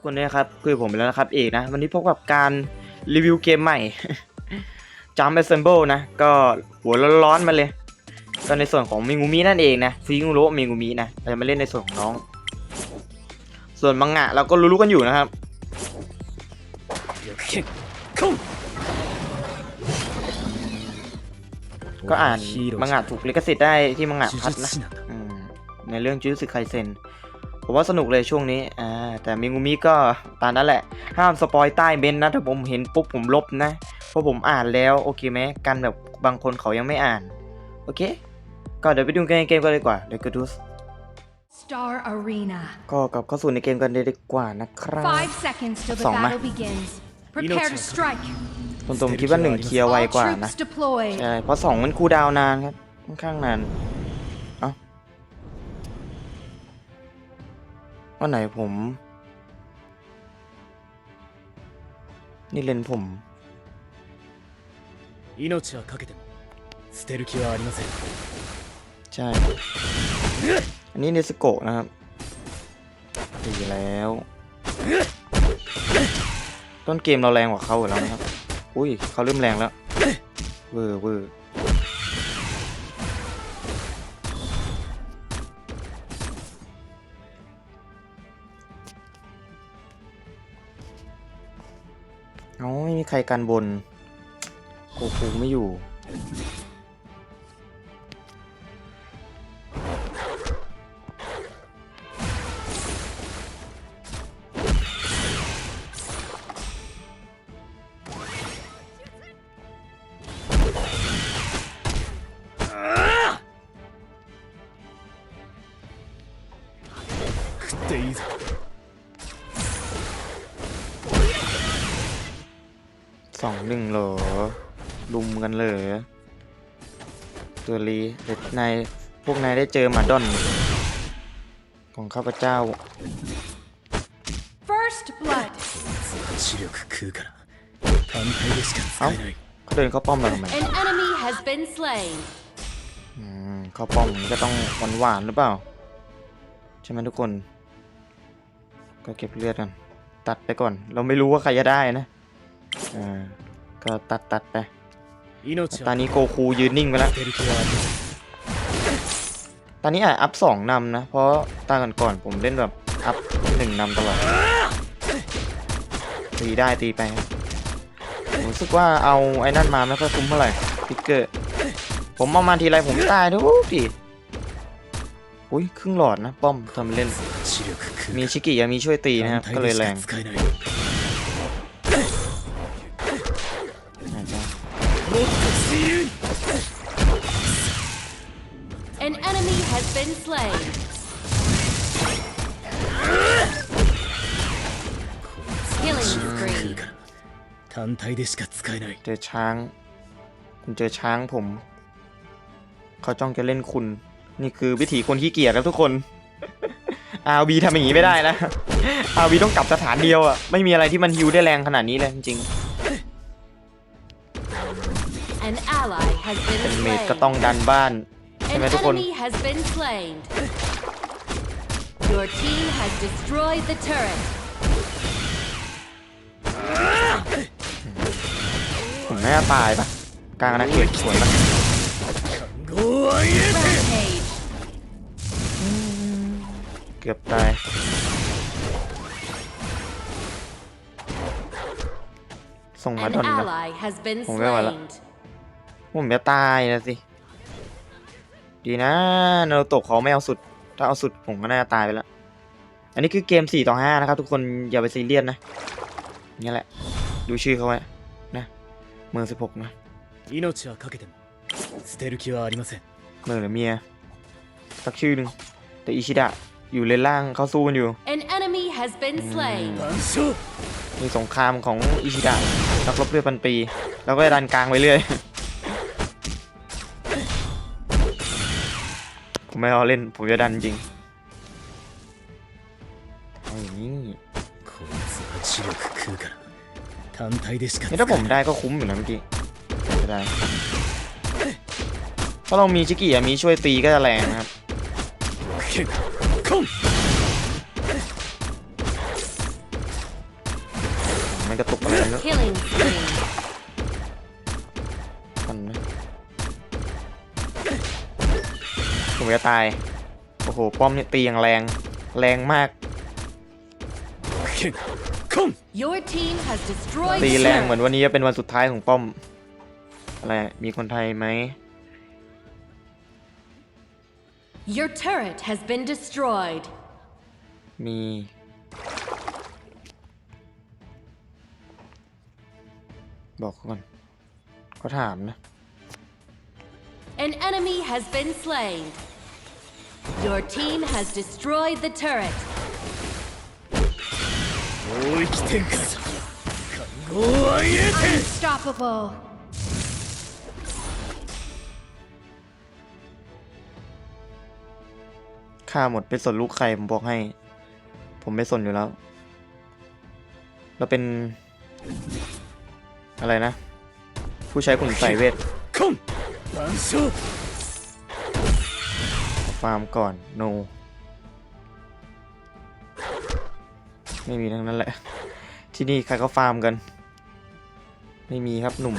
ทุกคนด้วยนครับคุยกับผมไปแล้วนะครับเอกนะ วันนี้พบกับการรีวิวเกมใหม่ Jump Assemble นะ ก็หัวร้อนๆมาเลยก็ในส่วนของมิงูมินั่นเองนะฟิงโรมิงูมินะเราจะมาเล่นในส่วนของน้อง ส่วนมังงะเราก็รู้ๆกันอยู่นะครับก็อ่านมังงะถูกลิขสิทธิ์ได้ที่มังงะพัดนะในเรื่องจูสึไคเซน ผมว่าสนุกเลยช่วงนี้อ่าแต่มิงูมิก็ตามนั้นแหละ ห้ามสปอยใต้เมนต์นะถ้าผมเห็นปุ๊บผมลบนะเพราะผมอ่านแล้วโอเคไหมกันแบบบางคนเขายังไม่อ่าน โอเค ก็เดี๋ยวไปดูกันในเกมกันเลยดีกว่าเดี๋ยวก็ดู Star Arena. ก็กลับเข้าสู่ในเกมกันเลยดีกว่านะครับ Five seconds till the Song mà. battle begins. Prepare to strike. ผมผมคิดว่าหนึ่งเคลียร์ไว All กว่านะ troops deployed. ใช่เพราะสองมันคูลดาวน์นานครับค่อนข้างนาน วันไหนผม นี่เลนส์ผม 命はかけても捨てる気はありません ใช่ อันนี้เนสโกะนะครับดีแล้ว ต้นเกมเราแรงกว่าเขาอยู่แล้วนะครับ อุ้ยเขาเริ่มแรงแล้ว เวอร์เวอร์ เอาไม่มีใครกันบนโกคูไม่อยู่食 สองหนึ่งเหรอลุมกันเลยตัวรีเด็ดนายพวกนายได้เจอมาดอน ของข้าพเจ้า First blood เอ้าเขาเดินเข้าป้อมมาทำไม An enemy has been slain อืมเข้าป้อมก็ต้องหวานหวานหรือเปล่า ใช่ไหมทุกคน ก็เก็บเลือดกัน ตัดไปก่อน เราไม่รู้ว่าใครจะได้นะ ก็ตัดตัดไปตอนนี้โกคูยืนนิ่งไปแล้วตอนนี้อาจอัพสองนำนะ เพราะตาก่อนก่อนผมเล่นแบบอัพหนึ่งนำตลอดตีได้ตีไปผมรู้สึกว่าเอาไอ้นั่นมาไม่ค่อยคุ้มเท่าไหร่พิกเกอร์ ผมเอามาทีไรผมตายทุกทีอุ้ยครึ่งหลอดนะ ป้อมทำเล่น มีชิกิยังมีช่วยตีนะครับ ก็เลยแรง 単体でしか使えない เจอช้าง คุณเจอช้างผม เขาจ้องจะเล่นคุณ นี่คือวิถีคนขี้เกียจครับทุกคน RV ทำอย่างนี้ไม่ได้นะ RV ต้องกลับสถานเดียวอ่ะ ไม่มีอะไรที่มันฮิวได้แรงขนาดนี้เลยจริง An ally has ๆ been เป็นเมด slain. ก็ต้องดันบ้าน ใช่ An ไหมทุกคน enemy has been slain. Your team has destroyed the turret. ผมน่ตายปะกลางอาณาเขตสวนปะเกือบตายส่งมาตอนนะผมไม่ไหวแล้วผมจะตายนะสิ ดีนะเราตกเขาไม่เอาสุด ถ้าเอาสุดผมก็น่าตายไปแล้ว อันนี้คือเกม 4 ต่อ 5 นะครับ ทุกคนอย่าไปซีเรียสนะนี่แหละ ดูชื่อเขาไว้ เมือง16 นะ 命はかけても捨てる気はありません เมืองหรือเมีย สักชื่อหนึ่งแต่อิชิดะอยู่เลนล่างเขาสู้กันอยู่ An enemy has been slain. 万象 มีสงครามของอิชิดะนักรบเรือพันปี แล้วก็ดันกลางไปเรื่อย ผมไม่เอาเล่น ผมจะดันจริงเอาอย่างนี้ こいつは知力食うから 単体でしか นี่ 使 ถ้าผม えない ได้ก็คุ้มอยู่นะเมื่อกี้จะได้เพราะเรามีชิกิอะมีช่วยตีก็จะแรงนะครับ 剣コン กระตุกอะไรนะ Killing spree. กันนะผมจะตาย โอ้โห ป้อมเนี่ยตีอย่างแรง แรงมาก 剣コン Your team has destroyed ตี the แรงเหมือน turret. วันนี้จะเป็นวันสุดท้ายของป้อม อะไร มีคนไทยไหม Your turret has been destroyed. มี บอกเขาก่อนเขาถามนะ An enemy has been slain. Your team has destroyed the turret. 領域展開覚悟を上げて Unstoppable. ฆ่าหมดไปสนลูกใครผมบอกให้ ผมไม่สนอยู่แล้ว เราเป็น อะไรนะ ผู้ใช้ขุนใส่เวท コン万象 ฟาร์มก่อน โน ไม่มีทั้งนั้นแหละ ที่นี่ใครก็ฟาร์มกัน ไม่มีครับหนุ่ม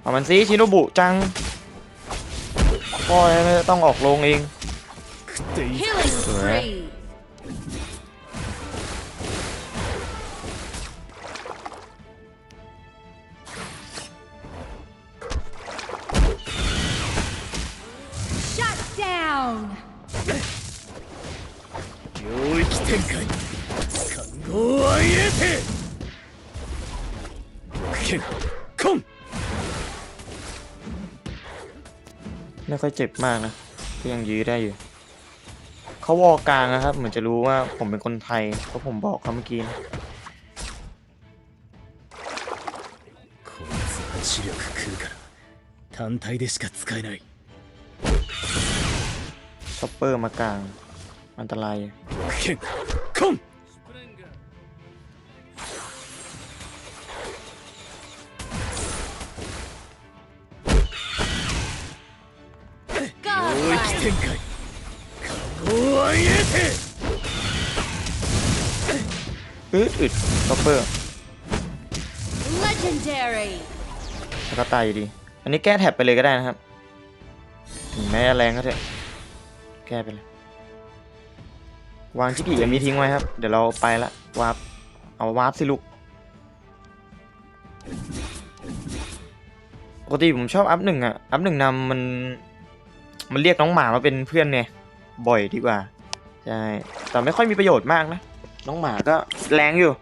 เอามันซีชิโนบุจังพ่อไม่ต้องออกโรงเองสวย ค่อยเจ็บมากนะก็ยังยื้อได้อยู่เขาวอกลางนะครับ เหมือนจะรู้ว่าผมเป็นคนไทยเพราะผมบอกเขาเมื่อกี้นะช็อปเปอร์มากลาง อันตราย Godlike. 展開覚悟を上げて อึดอึดช็อปเปอร์ Legendary. แล้วก็ตายอยู่ดี อันนี้แก้แท็บไปเลยก็ได้นะครับ ถึงแม้จะแรงก็เถอะ แก้ไปเลย วางชิกิอย่ามีทิ้งไว้ครับ เดี๋ยวเราไปละ วาร์ปเอาวาร์ปสิลูก ปกติผมชอบอัพหนึ่งอะอัพหนึ่งนำมัน มันเรียกน้องหมามาเป็นเพื่อนไงบ่อยดีกว่าใช่แต่ไม่ค่อยมีประโยชน์มากนะ น้องหมาก็แรงอยู่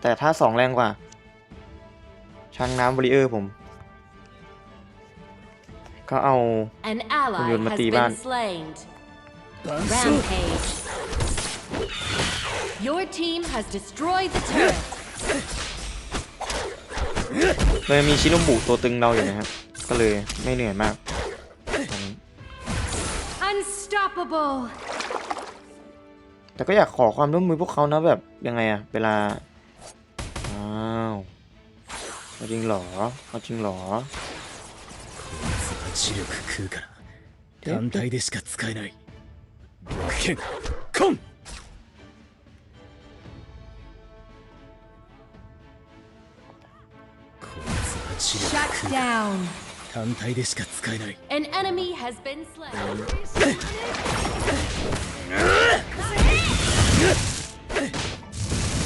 แต่ถ้าสองแรงกว่าช้างน้ำบริเออร์ผม ก็เอา An ally Yun, has matiban. been slain. 万象 Rampage. Your team has destroyed the turret. เลยมีชิโนบุตัวตึงเราอยู่นะครับ ก็เลยไม่เหนื่อยมากตอนนี้ Unstoppable. แต่ก็อยากขอความร่วมมือพวกเขานะแบบยังไงอะเวลา อ้าวเอาจริงเหรอเอาจริงเหรอ 知力食うから単体でしか使えない剣コンこいつは知力 Shut 食うから down. 単体でしか使えない An enemy has been slain.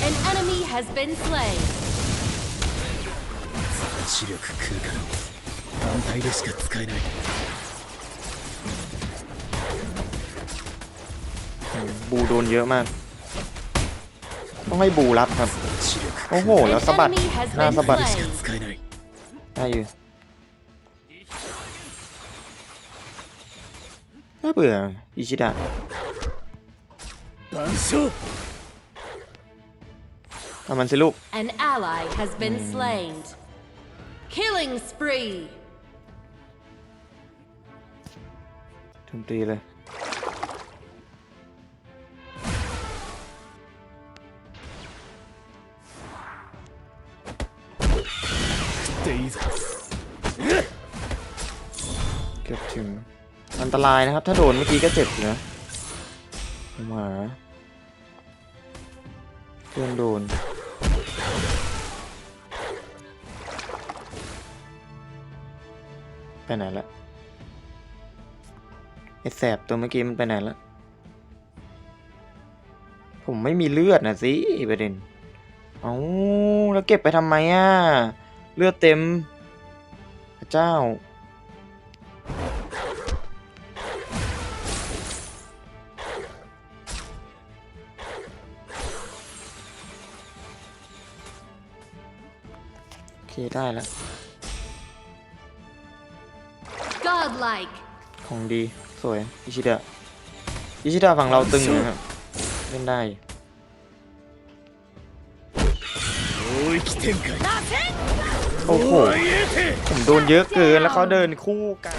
An enemy has been slain. 知力食うから単体でしか使えない บูโดนเยอะมาก ต้องให้บูรับครับ 知力 โอ้ 食 โห う แล้วสะบัด enemy has หน้า been สะบัด slain しか使えない ได้อยู่ น่าเบื่ออิชิดะ万象ทำมันสิลูก An ally has been slain. Killing spree. ทุมตี อันตรายนะครับ ถ้าโดนเมื่อกี้ก็เจ็บอยู่นะผมาเพื่อนโดนไปไหนละไอแสบตัวเมื่อกี้มันไปไหนละผมไม่มีเลือดนะสิประเด็นเอาแล้วเก็บไปทำไมอะ เลือดเต็ม พระเจ้า เคได้แล้ว Godlike ของดีสวยอิชิดะอิชิดะฝั่งเราตึงนะครับเล่นได้โอ้โหผมโดนเยอะเกินแล้วเขาเดินคู่กัน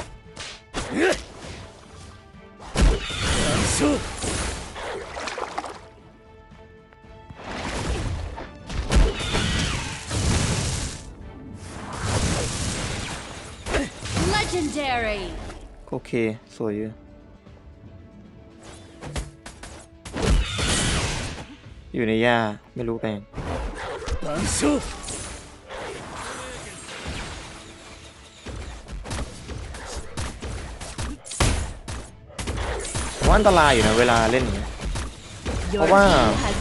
โอเค สวยอยู่ อยู่ในหญ้า ไม่รู้แปลงว่าอันตรายอยู่นะเวลาเล่นเงี้ยเพราะว่า has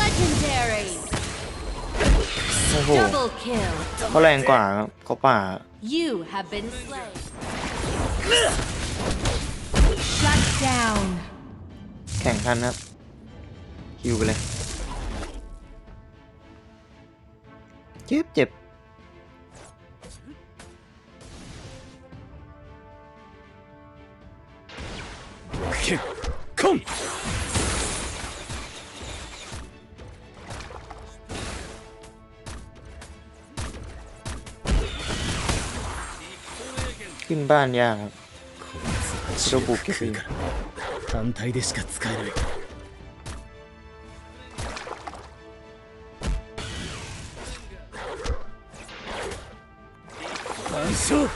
legendary โอ้โห Double kill. เขาแรงกว่าครับเขาป่า You have been slain. Shut down. แข่งกันครับคิวไปเลย เจ็บเจ็บ剣 ขึ้นบ้านยากครับ こいつは中低いから単体でしか使えない断章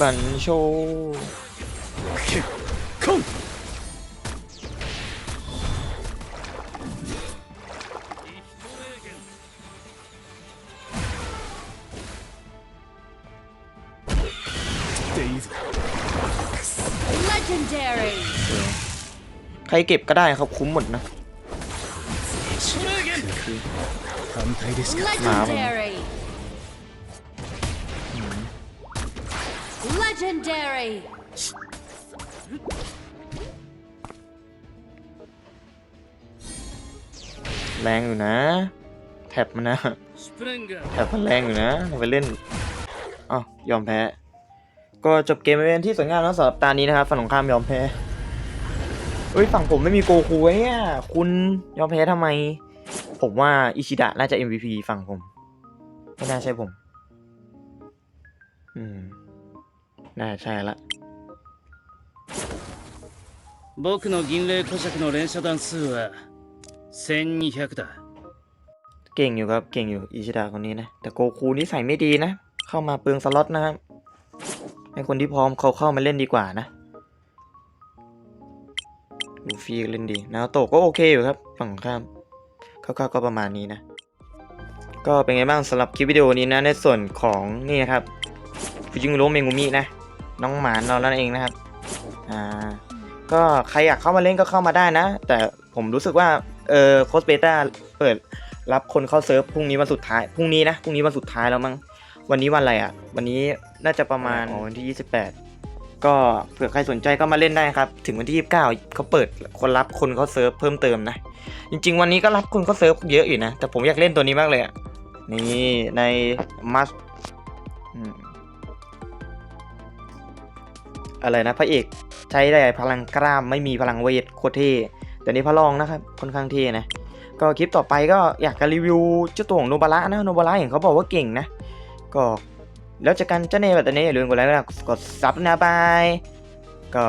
บันโชว์ 剣こん Legendary. ใครเก็บก็ได้ครับคุ้มหมดนะ 単体でしか Legendary. Legendary. แรงอยู่นะ แท็บมันนะ スプレンガー แท็บมันแรงอยู่นะเอาไปเล่นอ๋อยอมแพ้ ก็จบเกมไปเป็นที่สวยงามแล้วสำหรับตานี้นะครับฝั่งของข้ามยอมแพ้เอ้ยฝั่งผมไม่มีโกคูไว้เนี่ยคุณยอมแพ้ทำไม ผมว่าอิชิดะน่าจะ MVP ฝั่งผม ไม่น่าใช่ผม อืม น่าใช่ละ 僕の銀霊古尺の連射弾数は1200だ เก่งอยู่ครับเก่งอยู่อิชิดะคนนี้นะ แต่โกคูนี่ใส่ไม่ดีนะ เข้ามาเปลืองสล็อตนะครับ ให้คนที่พร้อมเขาเข้ามาเล่นดีกว่านะลูฟี่เล่นดีนาโตก็โอเคอยู่ครับ ฝั่งข้ามคร่าวๆก็ประมาณนี้นะ ก็เป็นไงบ้างสำหรับคลิปวิดีโอนี้นะในส่วนของนี่นะครับฟูจิงโรเมงุมินะ น้องหมาเรานั่นเองนะครับอ่าก็ใครอยากเข้ามาเล่นก็เข้ามาได้นะ แต่ผมรู้สึกว่าเออโคสเบต้าเปิดรับคนเข้าเซิร์ฟพรุ่งนี้วันสุดท้ายพรุ่งนี้นะพรุ่งนี้วันสุดท้ายแล้วมั้ง วันนี้วันอะไรอะ วันนี้น่าจะประมาณอ๋อวันที่ 28 ก็เผื่อใครสนใจก็มาเล่นได้ครับ ถึงวันที่ 29เขาเปิดคนรับคนเข้าเซิร์ฟเพิ่มเติมนะ จริง ๆ วันนี้ก็รับคนเข้าเซิร์ฟเยอะอยู่นะ แต่ผมอยากเล่นตัวนี้มากเลยอะ นี่ในมัสอะไรนะพระเอกใช้ได้พลังกล้ามไม่มีพลังเวทโคตรเท่แต่นี่พระรองนะครับค่อนข้างเท่นะ ก็คลิปต่อไปก็อยากจะรีวิวเจ้าตัวของโนบาระนะโนบาระเห็นเขาบอกว่าเก่งนะ ก็แล้วจอกันเจ้าเนแบบตอนนี้อย่าลืมกดไลค์นะกดซับนะบาย ก็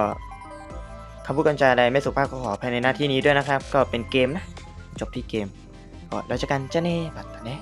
คำพูดกันจาใดไม่สุภาพก็ขอภายในหน้าที่นี้ด้วยนะครับ ก็เป็นเกมนะ จบที่เกมก็แล้วจอกันเจ้าเนแบบตอนนี้